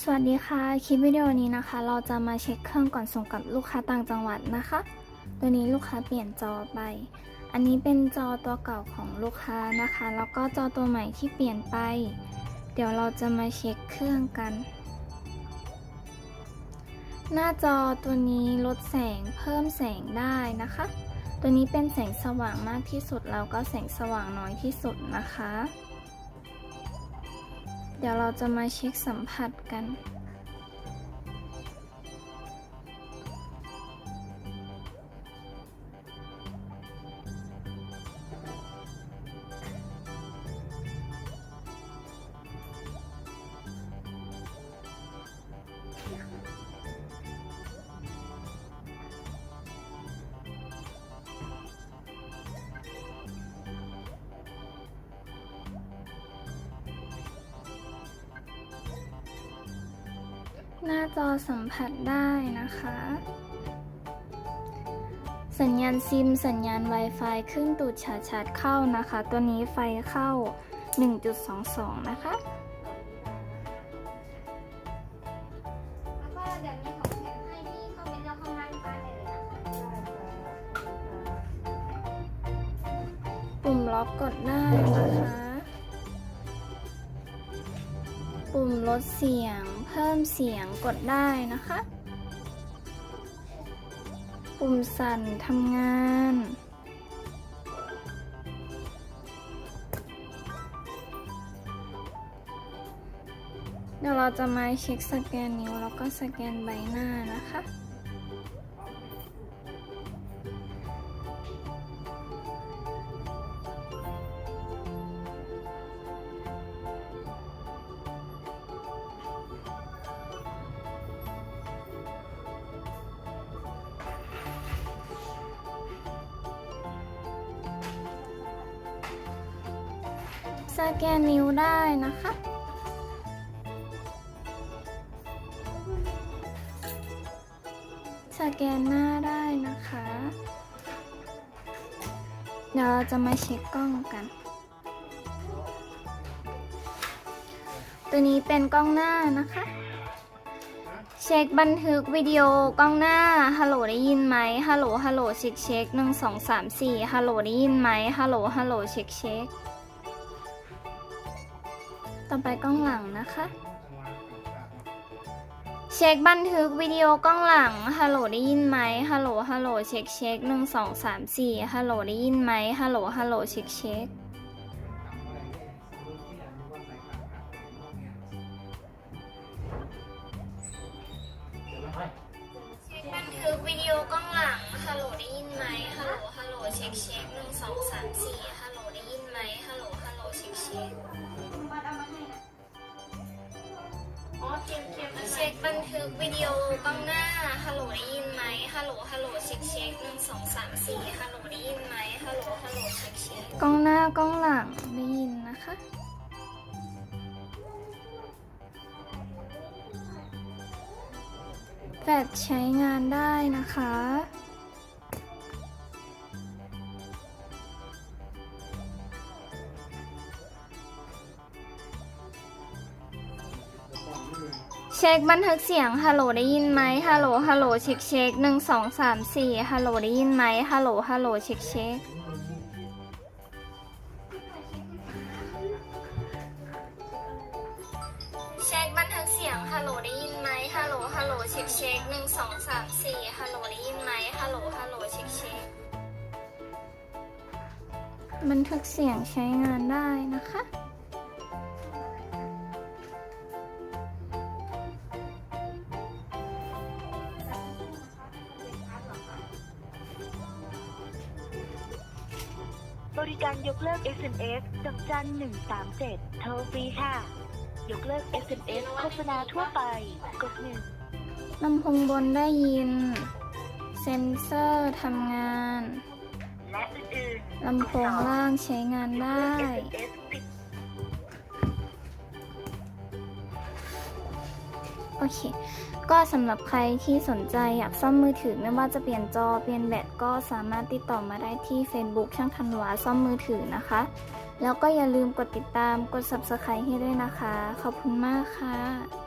สวัสดีค่ะ คลิปวิดีโอนี้นะคะ เราจะมาเช็คเครื่องก่อนส่งกับลูกค้าต่างจังหวัดนะคะ ตัวนี้ลูกค้าเปลี่ยนจอไป อันนี้เป็นจอตัวเก่าของลูกค้านะคะ แล้วก็จอตัวใหม่ที่เปลี่ยนไป เดี๋ยวเราจะมาเช็คเครื่องกัน หน้าจอตัวนี้ลดแสงเพิ่มแสงได้นะคะ ตัวนี้เป็นแสงสว่างมากที่สุดแล้วก็แสงสว่างน้อยที่สุดนะคะ เดี๋ยวเราจะมาเช็คสัมผัสกัน หน้าจอสัมผัสได้นะคะ สัญญาณซิม สัญญาณ Wi-Fi ขึ้นตูดชาร์จชาร์จเข้านะคะ ตัวนี้ไฟเข้า 1.22 นะคะแล้วก็เดี๋ยวมีของแถมให้ที่เข้าไปเลืองนะคะปุ่มล็อกกดได้นะคะ ปุ่มลดเสียง เพิ่มเสียงกดได้นะคะ ปุ่มสั่นทำงาน เดี๋ยวเราจะมาเช็คสแกนนิ้วแล้วก็สแกนใบหน้านะคะ สแกนนิ้วได้นะคะ สแกนหน้าได้นะคะ เดี๋ยวเราจะมาเช็คกล้องกัน ตัวนี้เป็นกล้องหน้านะคะ เช็คบันทึกวิดีโอกล้องหน้า ฮัลโหลได้ยินไหม ฮัลโหล ฮัลโหลเช็คเช็คหนึ่งสองสามสี่ฮัลโหลได้ยินไหม ฮัลโหล ฮัลโหลเช็คเช็ค ต่อไปกล้องหลังนะคะ เช็คบันทึกวิดีโอกล้องหลัง ฮัลโหลได้ยินไหมฮัลโหล ฮัลโหล เช็คเช็คหนึ่งสองสามสี่ฮัลโหลได้ยินไหมฮัลโหล ฮัลโหล เช็คเช็คเช็คบันทึกวิดีโอกล้องหลัง ฮัลโหลได้ยินไหมฮัลโหล ฮัลโหล เช็คเช็คหนึ่งสองสามสี่ ได้ยินไหมฮัลโหลฮัลโหลเช็คเช็คบัตรเอามาให้นะอ๋อเตรียมเตรียมอันใหม่เช็คบันทึกวิดีโอกล้องหน้าฮัลโหลได้ยินไหมฮัลโหลฮัลโหลเช็คเช็คหนึ่งสองสามสี่ฮัลโหลได้ยินไหมฮัลโหลฮัลโหลเช็คเช็คกล้องหน้ากล้องหลังได้ยินนะคะแฟลชใช้งานได้นะคะ ช็คบันทึกเสียง ฮัลโหลได้ยินไหมฮัลโหล ฮัลโหลเช็คเช็คหนึ่งสองสามสี่ฮัลโหลได้ยินไหมฮัลโหล ฮัลโหลเช็คเช็คเช็คบันทึกเสียง ฮัลโหลได้ยินไหมฮัลโหล ฮัลโหลเช็คเช็คหนึ่งสองสามสี่ฮัลโหลได้ยินไหมฮัลโหล ฮัลโหลเช็คเช็คบันทึกเสียงใช้งานได้นะคะ บริการยกเลิก SMS ดอกจัน137 โทรฟรีค่ะ ยกเลิก SMS โฆษณาทั่วไป กดหนึ่งลำโพงบนได้ยิน เซนเซอร์ทำงาน และอื่นๆลำโพงล่างใช้งานได้ SMS โอเค ก็สำหรับใครที่สนใจอยากซ่อมมือถือ ไม่ว่าจะเปลี่ยนจอเปลี่ยนแบตก็สามารถติดต่อมาได้ที่ Facebook ช่างธันวาซ่อมมือถือนะคะ แล้วก็อย่าลืมกดติดตามกด Subscribe ให้ด้วยนะคะ ขอบคุณมากค่ะ